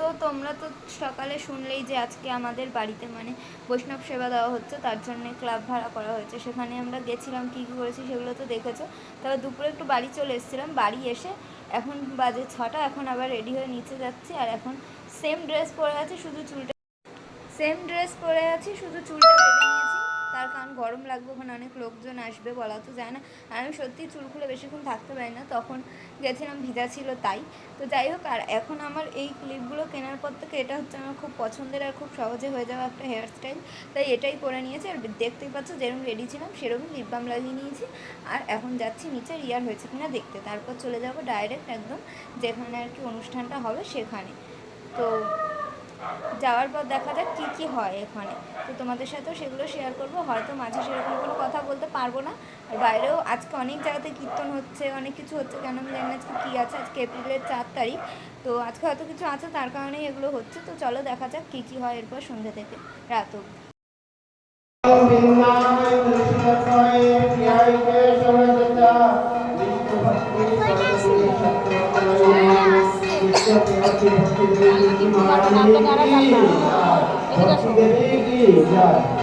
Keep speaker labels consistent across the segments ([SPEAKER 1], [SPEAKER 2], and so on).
[SPEAKER 1] তো তোমরা তো সকালে শুনলেই যে আজকে আমাদের বাড়িতে মানে বৈষ্ণব সেবা দেওয়া হচ্ছে, তার জন্য ক্লাব ভাড়া করা হয়েছে। সেখানে আমরা গেছিলাম, কী কী করেছি সেগুলো তো দেখেছ। তবে দুপুরে একটু বাড়ি চলে এসেছিলাম, বাড়ি এসে এখন বাজে ছটা, এখন আবার রেডি হয়ে নিচে যাচ্ছি আর এখন সেম ড্রেস পরে আছে, শুধু চুলটা সেম ড্রেস পরে আছি, শুধু চুলটা তার কারণ গরম লাগবে, ওখানে অনেক লোকজন আসবে বলা তো যায় না। আর আমি সত্যি চুল খুলে বেশিক্ষণ থাকতে পারি না, তখন গেছিলাম, ভিজা ছিল তাই। তো যাই হোক, আর এখন আমার এই ক্লিপগুলো কেনার পর থেকে এটা হচ্ছে আমার খুব পছন্দের আর খুব সহজে হয়ে যাওয়া একটা হেয়ার স্টাইল তাই এটাই করে নিয়েছি, আর দেখতেই পাচ্ছ যেরকম রেডি ছিলাম, সেরকম লিপ বাম লাগিয়ে নিয়েছি। আর এখন যাচ্ছি নিচে রিয়ার হয়েছে কিনা দেখতে। তারপর চলে যাব ডাইরেক্ট একদম যেখানে আর কি অনুষ্ঠানটা হবে সেখানে। তো যাওয়ার পর দেখা যাক কী কী হয় এখানে। তো তোমাদের সাথেও সেগুলো শেয়ার করব। হয়তো মাঝে সেরকম কোনো কথা বলতে পারব না। আর বাইরেও আজকে অনেক জায়গাতে কীর্তন হচ্ছে, অনেক কিছু হচ্ছে। কেন আমি জানি আজকে কী আছে। আজকে এপ্রিলের চার তারিখ। তো আজকে হয়তো কিছু আছে, তার কারণেই এগুলো হচ্ছে। তো চলো দেখা যাক কী কী হয় এরপর সন্ধ্যে থেকে, রাত অবধি।
[SPEAKER 2] জয়
[SPEAKER 3] প্রচুর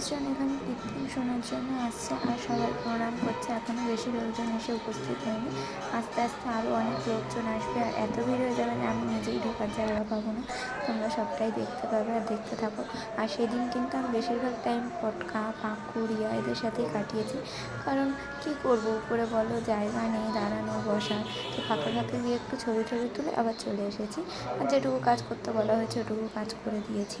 [SPEAKER 3] মানুষজন এখানে কীর্তন শোনার জন্য আসছে আর সবাই প্রণাম করছে। এখনও বেশি লোকজন এসে উপস্থিত হয়নি। আস্তে আস্তে আরও অনেক লোকজন আসবে। আর এত ভিড় হয়ে যাবে আমি নিজেই ঢোকার জায়গা পাবো না। তোমরা সবটাই দেখতে পাবে আর দেখতে থাকো। আর সেদিন কিন্তু আমি বেশিরভাগ টাইম পটকা পাঁকুড়িয়া এদের সাথেই কাটিয়েছি। কারণ কি করব? উপরে বলো, জায়গা নেই, দাঁড়ানো বসার তো ফাঁকা ফাঁকে গিয়ে একটু ছবি টবি তুলে আবার চলে এসেছি। আর যেটুকু কাজ করতে বলা হয়েছে, ওটুকু কাজ করে দিয়েছি।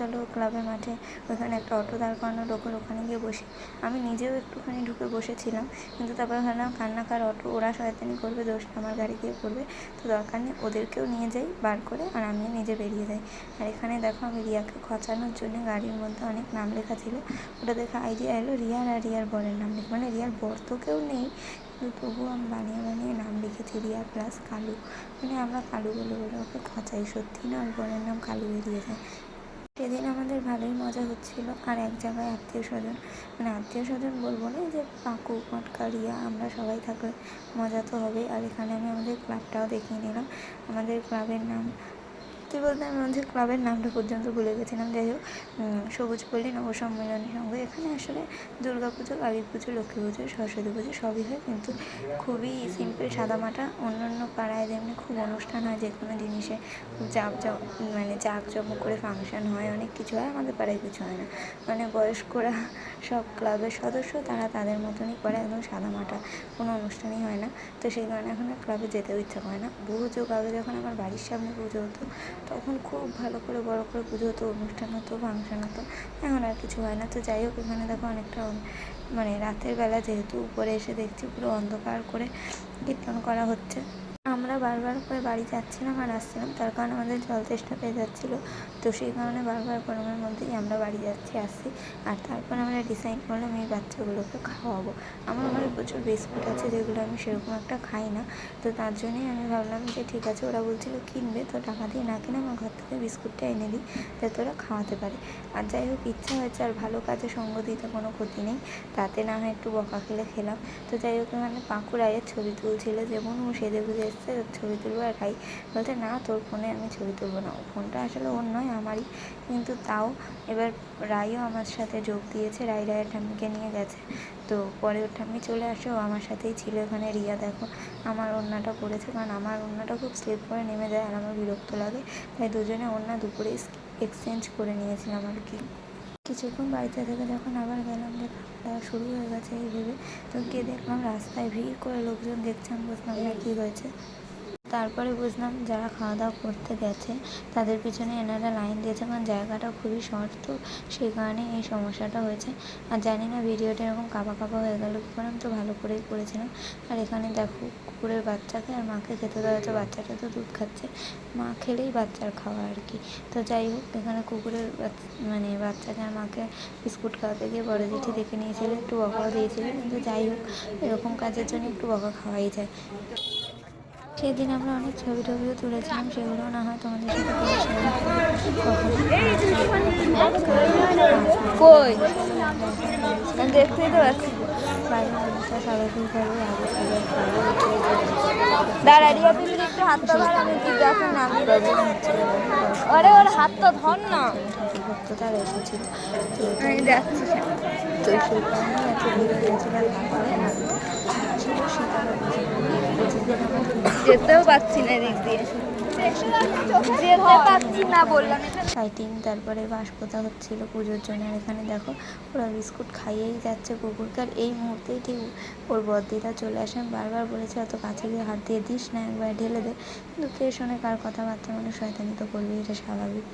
[SPEAKER 3] চলো ক্লাবের মাঠে ওইখানে একটা অটো দাঁড় করানো, লোকের ওখানে গিয়ে বসি। আমি নিজেও একটুখানি ঢুকে বসেছিলাম, কিন্তু তারপর ভাবলাম কান্নাকার অটো, ওরা শয়তানি করবে দোষটা আমার গাড়ি গিয়ে পড়বে। তো দরকার নেই, ওদেরকেও নিয়ে যাই, বার করে, আর আমিও নিজে বেরিয়ে যাই। আর এখানে দেখো আমি রিয়াকে খচানোর জন্য গাড়ির মধ্যে অনেক নাম লেখা ছিল। ওটা দেখে আইডিয়া এলো, রিয়ার আর রিয়ার বরের নাম লিখ। মানে রিয়ার বর তো কেউ নেই, কিন্তু তবুও আমি বানিয়ে বানিয়ে নাম লিখেছি, রিয়া প্লাস কালু। মানে আমরা কালু বলে বলে ওকে খাঁচাই, সত্যি না ওর বরের নাম কালু বেরিয়ে যায়। সেদিন আমাদের ভালোই মজা হচ্ছিল। আর এক জায়গায় আত্মীয় স্বজন মানে আত্মীয় স্বজন বলব না যে পাকু পটকা রিয়া, আমরা সবাই থাকলে মজা তো হবেই। আর এখানে আমি আমাদের ক্লাবটাও দেখিয়ে নিলাম। আমাদের ক্লাবের নাম সত্যি বলতে আমি আমাদের ক্লাবের নামটা পর্যন্ত ভুলে গেছিলাম। যাই হোক সবুজ পল্লী, নবসম্মেলনী সংঘ এখানে আসলে দুর্গা পুজো, কালী পুজো, লক্ষ্মী পুজো, সরস্বতী পুজো সবই হয়। কিন্তু খুবই সিম্পল সাদামাটা। অন্য অন্য পাড়ায় যেমনি খুব অনুষ্ঠান হয়, যে কোনো জিনিসে খুব জাক মানে জাঁকজমক করে ফাংশন হয়, অনেক কিছু হয়, আমাদের পাড়ায় কিছু হয় না। মানে বয়স্করা সব ক্লাবের সদস্য, তারা তাদের মতনই করে একদম সাদামাটা কোনো অনুষ্ঠানই হয় না। তো সেই কারণে এখন ক্লাবে যেতেও ইচ্ছা করে না। বহু যুগ আগে যখন আমার বাড়ির সামনে পুজো হতো তখন খুব ভালো করে বড় করে পুজো হতো, অনুষ্ঠান হতো, ফাংশন হতো, এখন আর কিছু হয় না। তো যাই হোক, এখানে দেখো অনেকটা মানে রাতের বেলা যেহেতু উপরে এসে দেখছি, পুরো অন্ধকার করে কীর্তন করা হচ্ছে। আমরা বারবার করে বাড়ি যাচ্ছিলাম আর আসছিলাম, তার কারণে আমাদের জল তেষ্টা পেয়ে যাচ্ছিল। তো সেই কারণে বারবার গরমের মধ্যেই আমরা বাড়ি যাচ্ছি, আসছি। আর তারপর আমরা ডিসাইড করলাম এই বাচ্চাগুলোকে খাওয়াবো। আমার ঘরে প্রচুর বিস্কুট আছে, যেগুলো আমি সেরকম একটা খাই না। তো তার জন্যই আমি ভাবলাম যে ঠিক আছে, ওরা বলছিল কিনবে, তো টাকা দিয়ে না কিনে আমার ঘর থেকে বিস্কুটটা এনে দিই, যাতে ওরা খাওয়াতে পারে। আর যাই হোক, ইচ্ছা হয়েছে আর ভালো কাজে সঙ্গ দিতে কোনো ক্ষতি নেই, তাতে না হয় একটু বকা খেলে খেলাম। তো যাই হোক, এখানে পাঁকুড় আয়ের ছবি তুলছিল, যেমন ও সেজে গুজে ওর ছবি তুলবো আর রাই বলতে না, তোর ফোনে আমি ছবি তুলবো না। ফোনটা আসলে ওর নয়, আমারই। কিন্তু তাও এবার রাইও আমার সাথে যোগ দিয়েছে, রায় রায়ের ঠাম্মিকে নিয়ে গেছে। তো পরে ওর ঠাম্মি চলে আসে, ও আমার সাথেই ছিল এখানে। রিয়া, দেখো, আমার ওড়নাটা পড়েছে, কারণ আমার ওড়নাটা খুব স্লিপ করে নেমে যায় আর আমার বিরক্ত লাগে। তাই দুজনে ওড়না দুপুরে এক্সচেঞ্জ করে নিয়েছিলাম আর কি। কিছুক্ষণ বাড়িতে থেকে যখন আবার গেলাম যে খাওয়া শুরু হয়ে গেছে এই ভেবে তো গিয়ে দেখলাম রাস্তায় ভিড় করে লোকজন দেখছেন আমি বুঝলাম না, কী হয়েছে? তারপরে বুঝলাম যারা খাওয়া দাওয়া করতে গেছে, তাদের পিছনে এনারা লাইন দিয়েছে কারণ জায়গাটা খুবই শর্ট তো, সেই কারণে এই সমস্যাটা হয়েছে। আর জানি না ভিডিওটা এরকম কাঁপা কাঁপা হয়ে গেল কী করে তো ভালো করেই করেছিলাম। আর এখানে দেখো কুকুরের বাচ্চাকে আর মাকে খেতে দেওয়া হচ্ছে বাচ্চাটা তো দুধ খাচ্ছে। মা খেলেই বাচ্চার খাওয়া আর কি। তো যাই হোক, এখানে কুকুরের মানে বাচ্চাকে আর মাকে বিস্কুট খাওয়াতে গিয়ে বড় জেঠি দেখে নিয়েছিল, একটু বকাও দিয়েছিল, কিন্তু যাই হোক, এরকম কাজের জন্য একটু বকা খাওয়াই যায়। সেদিন আমরা অনেক ছবি টবিও তুলেছিলাম সেগুলো না হয় তোমাদের সাথে
[SPEAKER 1] দেখতেই তো পাচ্ছি দাঁড়া রিয়া একটু হাতটা ধর আমি জিজ্ঞাসা নামি দেবো আরে ওর হাতটা ধর না।
[SPEAKER 3] ভক্ততারা এসেছিল তো তো সেই কারণে এত ভিড় হয়েছিল তারপরে ছিল সীতারাম
[SPEAKER 1] যেতেও পাচ্ছি না এদিক দিয়ে।
[SPEAKER 3] তারপরে বাঁশ পোতা হচ্ছিল পুজোর জন্য। আর এখানে দেখো ওরা বিস্কুট খাইয়েই যাচ্ছে কুকুরকে। আর এই মুহূর্তেই ঠিক ওর বদ্দিটা চলে আসে। আমি বারবার বলেছি অত কাছে গিয়ে হাত দিয়ে দিস না একবার ঢেলে দে। কিন্তু কে শোনে কার কথাবার্তা মানুষ শয়তানি তো করবেই এটা স্বাভাবিক।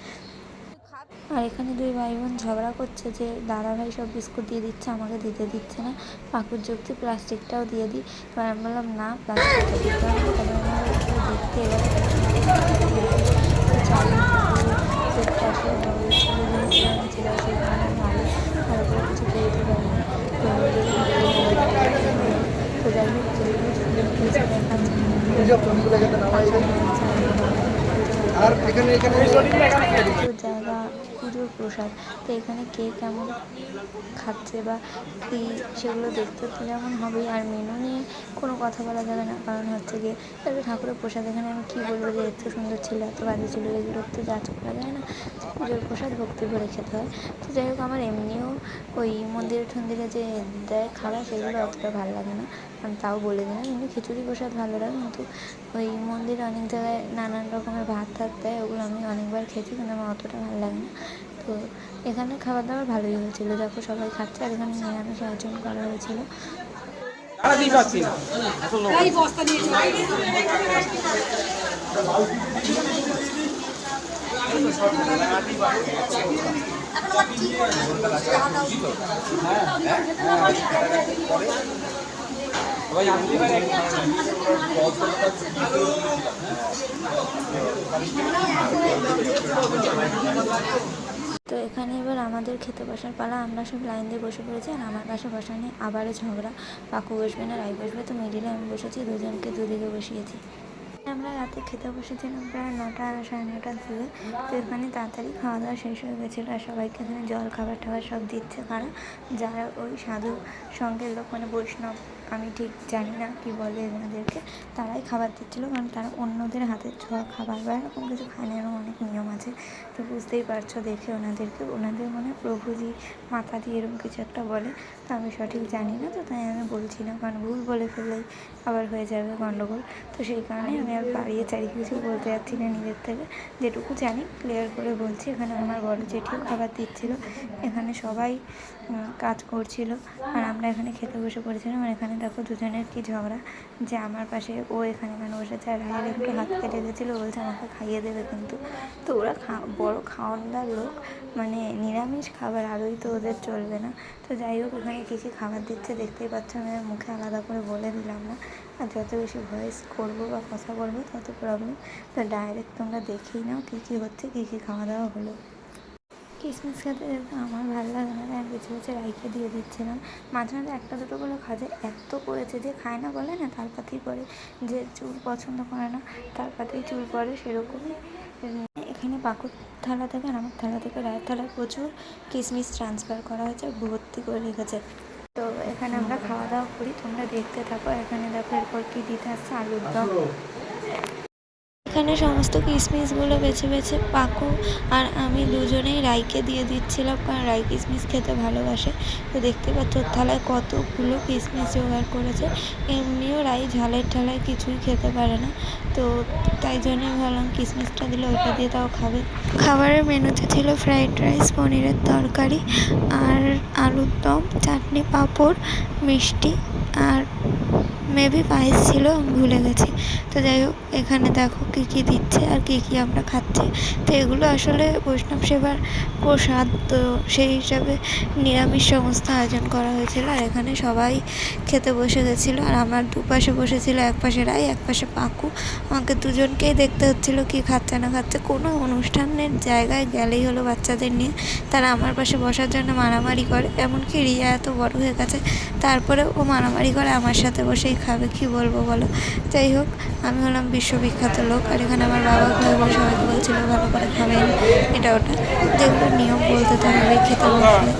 [SPEAKER 3] আর এখানে দুই ভাই বোন ঝগড়া করছে যে দাদা ভাই সব বিস্কুট দিয়ে দিচ্ছে আমাকে দিতে দিচ্ছে না পাকুর যুক্তি প্লাস্টিকটাও দিয়ে দিই এবার আমি বললাম না প্লাস্টিকটা দিতে হবে না। তারপরে আমি বললাম, "তুই দেখতে এবার কিছু পারিনি
[SPEAKER 2] আর এখানে এখানে
[SPEAKER 3] পুজোর প্রসাদ। তো এখানে কে কেমন খাচ্ছে বা কী সেগুলো দেখতে তো যেমন হবেই। আর মেনু নিয়ে কোনো কথা বলা যাবে না। কারণ হচ্ছে গিয়ে তারপরে ঠাকুরের প্রসাদ। এখানে আমি কী বলব যে এত সুন্দর ছিল, এত বাজে ছিল, এগুলো তো জাজ করা যায় না। পুজোর প্রসাদ ভক্তি ভরে খেতে হয়। তো যাই হোক, আমার এমনিও ওই মন্দিরে ঠন্দিরে যে দেয় খাবার সেগুলো অতটা ভালো লাগে না। আমি তাও বলে দিলাম, এমনি খিচুড়ি প্রসাদ ভালো লাগে। কিন্তু ওই মন্দিরে অনেক জায়গায় নানান রকমের ভাত টাত দেয়, ওগুলো আমি অনেকবার খেয়েছি, কিন্তু আমার অতটা ভালো লাগে না। তো এখানে খাবার দাবার ভালোই হয়েছিল। দেখো সবাই খাচ্ছে আর এখানে নিরামিষ আয়োজন করা হয়েছিল। তো এখানে এবার আমাদের খেতে বসার পালা, আমরা সব লাইন দিয়ে বসে পড়েছি আর আমার পাশে বসা নিয়ে আবারও ঝগড়া। পাকু বসবে না, রাই বসবে, তো মিডিলে আমি বসেছি, দুজনকে দুদিকে বসিয়েছি। আমরা রাতে খেতে বসেছিলাম প্রায় নটা সাড়ে নটার দিকে তো এখানে তাড়াতাড়ি খাওয়া দাওয়া শেষ হয়ে গেছিল আর সবাইকে এখানে জল খাবার টাবার সব দিচ্ছে কারা, যারা ওই সাধু সঙ্গের লোক মানে বৈষ্ণব আমি ঠিক জানি না কী বলে এনাদেরকে। তারাই খাবার দিচ্ছিল কারণ তারা অন্যদের হাতের ছোঁয়া খাবার বা এরকম কিছু খায় না, এরকম অনেক নিয়ম আছে। তো বুঝতেই পারছ দেখে ওনাদেরকে, ওনাদের মনে প্রভুজি দিয়ে এরকম কিছু একটা বলে। তো আমি সঠিক জানি না তো তাই আমি বলছি না, কারণ ভুল বলে ফেললেই আবার হয়ে যাবে গণ্ডগোল তো সেই কারণে আমি আর বাড়িয়ে চারি কিছু বলতে যাচ্ছি না নিজের থেকে। যেটুকু জানি ক্লিয়ার করে বলছি, এখানে আমার বড় জেঠিও খাবার দিচ্ছিল, এখানে সবাই কাজ করছিল। আর আমরা এখানে খেতে বসে পড়েছিলাম, আর এখানে দেখো দুজনের কি ঝগড়া, যে আমার পাশে ও এখানে এখানে বসেছে আর রায়ের একটু হাত কেটে গেছিল বলছে আমাকে খাইয়ে দেবে কিন্তু। তো ওরা খা, বড় খাওয়ানদার লোক মানে নিরামিষ খাবার আরোই তো ওদের চলবে না। তো যাই হোক, ওখানে কী কী খাবার দিচ্ছে দেখতেই পাচ্ছ, আমি মুখে আলাদা করে বলে দিলাম না। আর যত বেশি ভয়েস করব বা কথা বলব, তত প্রবলেম তো ডাইরেক্ট তোমরা দেখেই নাও কী কী হচ্ছে, কী কী খাওয়া দাওয়া হলো। কিসমিস খেতে আমার ভালো লাগে না আমি বেছে বেছে রাইকে দিয়ে দিচ্ছিলাম মাঝে মাঝে একটা দুটো করে খাজে এত করেছে যে খায় না বলে না, তার পাতেই পরে যে চুল পছন্দ করে না, তার পাতেই চুল পড়ে সেরকমই। এখানে পাকুর থালা থেকে আর আমার থালা থেকে রায়ের থালায় প্রচুর কিসমিস ট্রান্সফার করা হয়েছে, ভর্তি করে রেখেছে। তো এখানে আমরা খাওয়া দাওয়া করি, তোমরা দেখতে থাকো। এখানে দেখো এরপর কি দিতে আসছে, আলুর দম। এখানে সমস্ত কিশমিশগুলো বেছে বেছে পাকু। আর আমি দুজনেই রাইকে দিয়ে দিচ্ছিলাম, কারণ রাই কিশমিশ খেতে ভালোবাসে। তো দেখতে পাচ্ছ থালায় কতগুলো কিশমিশ জোগাড় করেছে। এমনিও রাই ঝালের ঠালায় কিছুই খেতে পারে না। তো তাই জন্য ভাবলাম কিশমিশটা দিলে ওইটা দিয়ে তাও খাবে। খাবারের মেনুতে ছিল ফ্রাইড রাইস, পনিরের তরকারি, আর আলুর দম, চাটনি, পাঁপড়, মিষ্টি, আর মেবি পায়েস ছিল ভুলে গেছি। তো যাই হোক, এখানে দেখো কী কী দিচ্ছে আর কী কী আমরা খাচ্ছি। তো এগুলো আসলে বৈষ্ণব সেবার প্রসাদ, তো সেই হিসাবে নিরামিষ সংস্থা আয়োজন করা হয়েছিল। আর এখানে সবাই খেতে বসে গেছিল। আর আমার দুপাশে বসেছিল, এক পাশে রাই, এক পাশে পাকু। আমাকে দুজনকেই দেখতে হচ্ছিল কি খাচ্ছে, না খাচ্ছে। কোনো অনুষ্ঠানের জায়গায় গেলেই হলো বাচ্চাদের নিয়ে। তারা আমার পাশে বসার জন্য মারামারি করে। এমনকি রিয়া এত বড় হয়ে গেছে তারপরে ও মারামারি করে আমার সাথে বসেই খাবে কি বলব বলো? যাই হোক আমি হলাম বিশ্ববিখ্যাত লোক আর এখানে আমার বাবা ঘরে বসে সবাইকে বলছিল ভালো করে খাবেন। এটা ওটা। যেগুলো নিয়ম বলতে তো হবে খেতে বসলে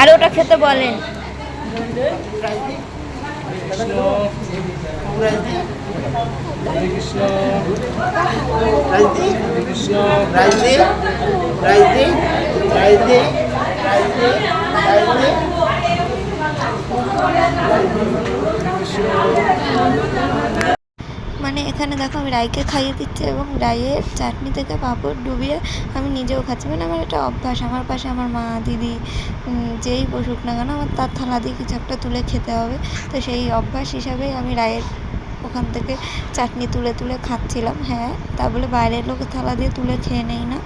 [SPEAKER 1] আর ওটা খেতে বলেন।
[SPEAKER 2] হরে কৃষ্ণ কৃষ্ণ
[SPEAKER 3] মানে এখানে দেখো আমি রাইকে খাইয়ে দিচ্ছি এবং রাইয়ের চাটনি থেকে পাঁপড় ডুবিয়ে আমি নিজেও খাচ্ছি। মানে আমার এটা অভ্যাস। আমার পাশে আমার মা, দিদি যেই বসুক না কেন, আমার তার থালা দিয়ে কিছু একটা তুলে খেতে হবে। তো সেই অভ্যাস হিসাবেই আমি রায়ের ওখান থেকে চাটনি তুলে তুলে খাচ্ছিলাম। হ্যাঁ তা বলে বাইরের লোকের থালা দিয়ে তুলে খেয়ে নেই না।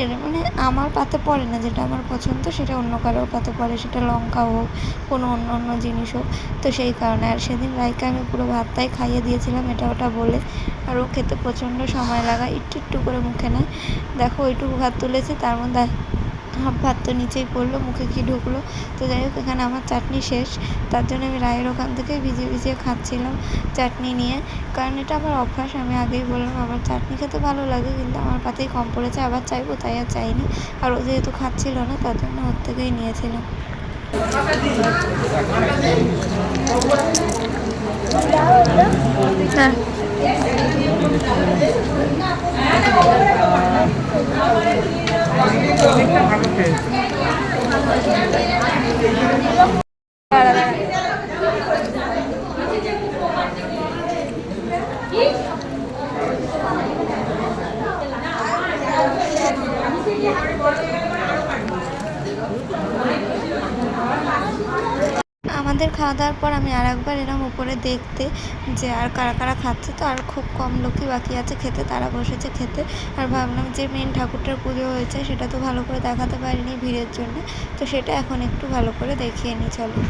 [SPEAKER 3] এর মানে আমার পাতে পড়ে না, যেটা আমার পছন্দ সেটা অন্য কারোর পাতে পড়ে, সেটা লঙ্কা হোক, কোনো অন্য অন্য জিনিস হোক। তো সেই কারণে আর সেদিন রাইকে আমি পুরো ভাতটাই খাইয়ে দিয়েছিলাম, এটা ওটা বলে। আর ও খেতে প্রচণ্ড সময় লাগায় একটু একটু করে মুখে নেয়। দেখো, ওইটুকু ভাত তুলেছি, তার মধ্যে ভাত তো নিচেই পড়ল, মুখে কি ঢুকলো? তো যাই হোক, এখানে আমার চাটনি শেষ। তার জন্য আমি রায়ের ওখান থেকে ভিজিয়ে ভিজিয়ে খাচ্ছিলাম চাটনি নিয়ে। কারণ এটা আমার অভ্যাস, আমি আগেই বললাম, আমার চাটনি খেতে ভালো লাগে, কিন্তু আমার পাতেই কম পড়েছে, আবার চাইব, তাই আর চাইনি। আর ও যেহেতু খাচ্ছিল না, তার জন্য ওর থেকেই নিয়েছিলাম। হ্যাঁ। আমাদের খাওয়া দাওয়ার পর আমি আর একবার এরম উপরে দেখতে যে আর কারা কারা খাচ্ছে, তো আর খুব কম লোকই বাকি আছে খেতে, তারা বসেছে খেতে। আর ভাবলাম যে মেন ঠাকুরটার পুজো হয়েছে, সেটা তো ভালো করে দেখাতে পারিনি ভিড়ের জন্য। তো সেটা এখন একটু ভালো করে দেখিয়ে নিই, চলো।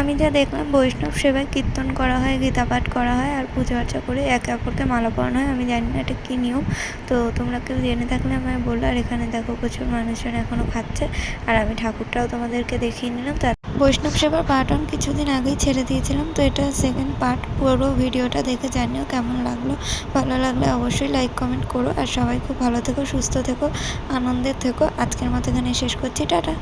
[SPEAKER 3] আমি যা দেখলাম, বৈষ্ণব সেবায় কীর্তন করা হয়, গীতা পাঠ করা হয়, আর পুজো আর্চা করে একে অপরকে মালা হয়। আমি জানি না এটা কী নিয়ম, তো তোমরা কেউ জেনে থাকলে আমায় বলল আর এখানে দেখো প্রচুর মানুষজন এখনও খাচ্ছে। আর আমি ঠাকুরটাও তোমাদেরকে দেখিয়ে নিলাম, তার বৈষ্ণব সেবার পার্ট ওয়ান কিছুদিন আগেই ছেড়ে দিয়েছিলাম, তো এটা সেকেন্ড পার্ট পুরো ভিডিওটা দেখে জানিও কেমন লাগল। ভালো লাগলে অবশ্যই লাইক কমেন্ট করো। আর সবাই খুব ভালো থেকো, সুস্থ থেকো আনন্দের থেকো। আজকের মতো এখানে শেষ করছি। টাটা।